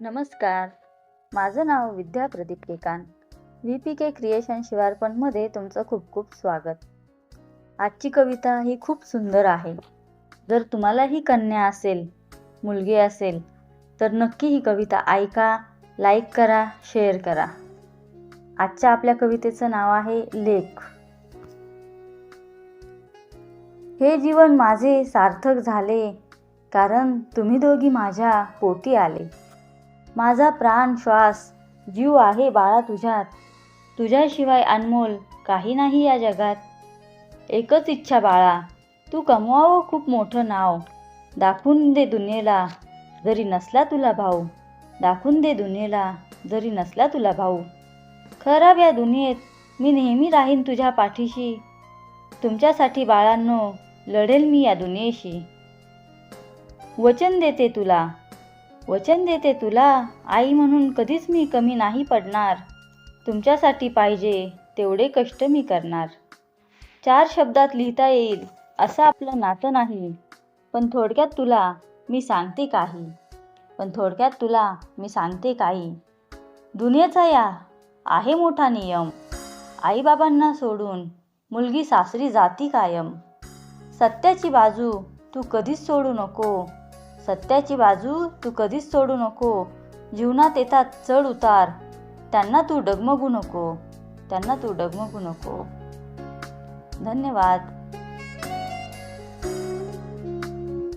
नमस्कार. माझं नाव Vidya Pradeep Kekan. V P K creation शिवारपणमध्ये तुमचं खूप खूप स्वागत. आजची कविता ही खूप सुंदर आहे. जर तुम्हाला ही कन्या असेल मुलगी असेल तर नक्की ही कविता ऐका लाईक करा शेअर करा. आजच्या आपल्या कवितेचं नाव आहे लेख. हे जीवन माझे सार्थक झाले कारण तुम्ही दोघी माझ्या पोटी आले. माझा प्राण श्वास जीव आहे बाळा तुझ्यात. तुझ्याशिवाय अनमोल काही नाही या जगात. एकच इच्छा बाळा तू कमवावं खूप मोठं नाव. दाखवून दे दुनियेला जरी नसला तुला भाऊ. दाखवून दे दुनियेला जरी नसला तुला भाऊ. खराब या दुनियेत मी नेहमी राहीन तुझ्या पाठीशी. तुमच्यासाठी बाळांनो लढेल मी या दुनियेशी. वचन देते तुला वचन देते तुला आई म्हणून कधीच मी कमी नाही पडणार. तुमच्यासाठी पाहिजे तेवढे कष्ट मी करणार. चार शब्दात लिहिता येईल असं आपलं नातं नाही. पण थोडक्यात तुला मी सांगते काही. पण थोडक्यात तुला मी सांगते काही. दुनियेचा या आहे मोठा नियम. आईबाबांना सोडून मुलगी सासरी जाती कायम. सत्याची बाजू तू कधीच सोडू नको. सत्याची बाजू तू कधीच सोडू नको. जीवनात येतात चढ उतार. त्यांना तू डगमगू नको. त्यांना तू डगमगू नको. धन्यवाद.